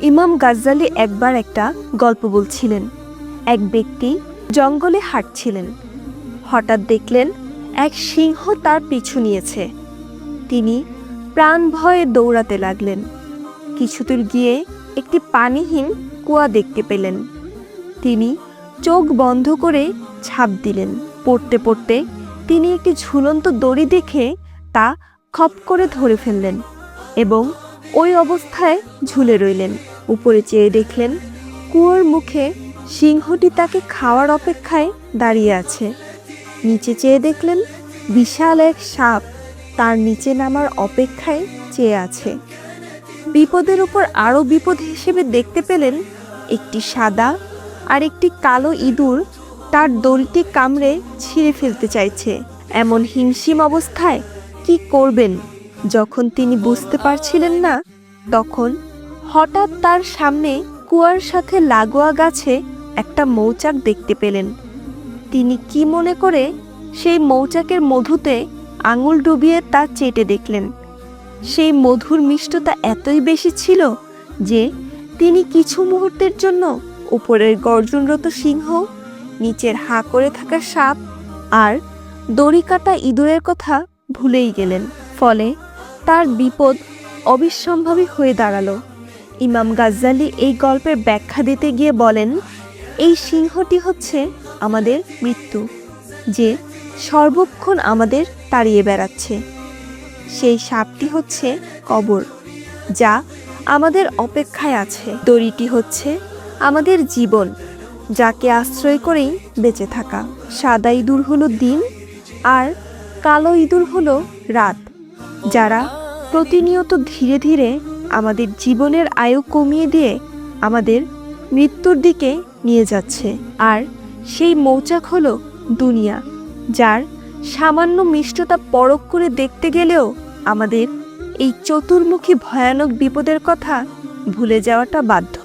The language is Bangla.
ইমাম গাজ্জালি একবার একটা গল্প বলছিলেন। এক ব্যক্তি জঙ্গলে হাঁটছিলেন। হঠাৎ দেখলেন এক সিংহ তার পিছু নিয়েছে। তিনি প্রাণ ভয়ে দৌড়াতে লাগলেন। কিছুদূর গিয়ে একটি পানিহীন কুয়া দেখতে পেলেন। তিনি চোখ বন্ধ করে ছাপ দিলেন। পড়তে পড়তে তিনি একটি ঝুলন্ত দড়ি দেখে তা খপ করে ধরে ফেললেন এবং ওই অবস্থায় ঝুলে রইলেন। উপরে চেয়ে দেখলেন, কুয়োর মুখে সিংহটি তাকে খাওয়ার অপেক্ষায় দাঁড়িয়ে আছে। নিচে চেয়ে দেখলেন, বিশাল এক সাপ তার নিচে নামার অপেক্ষায় চেয়ে আছে। বিপদের উপর আরও বিপদ হিসেবে দেখতে পেলেন, একটি সাদা আর একটি কালো ইঁদুর তার দড়িটি কামড়ে ছিঁড়ে ফেলতে চাইছে। এমন হিমশিম অবস্থায় কি করবেন? যখন তিনি বুঝতে পারছিলেন না, তখন হঠাৎ তার সামনে কুয়ার সাথে লাগোয়া গাছে একটা মৌচাক দেখতে পেলেন। তিনি কি মনে করে সেই মৌচাকের মধুতে আঙুল ডুবিয়ে তা চেটে দেখলেন। সেই মধুর মিষ্টতা এতই বেশি ছিল যে তিনি কিছু মুহূর্তের জন্য উপরের গর্জনরত সিংহ, নিচের হা করে থাকা সাপ আর দড়ি কাটা ইঁদুরের কথা ভুলেই গেলেন। ফলে তার বিপদ অবিসম্ভাবী হয়ে দাঁড়াল। ইমাম গাজ্জালি এই গল্পের ব্যাখ্যা দিতে গিয়ে বলেন, এই সিংহটি হচ্ছে আমাদের মৃত্যু, যে সর্বক্ষণ আমাদের তাড়িয়ে বেড়াচ্ছে। সেই সাপটি হচ্ছে কবর, যা আমাদের অপেক্ষায় আছে। দড়িটি হচ্ছে আমাদের জীবন, যাকে আশ্রয় করেই বেঁচে থাকা। সাদা ইঁদুর হলো দিন আর কালো ইঁদুর হলো রাত। যারা প্রতিনিয়ত ধীরে ধীরে আমাদের জীবনের আয়ু কমিয়ে দিয়ে আমাদের মৃত্যুর দিকে নিয়ে যাচ্ছে। আর সেই মৌচাক হলো দুনিয়া, যার সামান্য মিষ্টতা পরখ করে দেখতে গেলেও আমাদের এই চতুর্মুখী ভয়ানক বিপদের কথা ভুলে যাওয়াটা বাধ্য।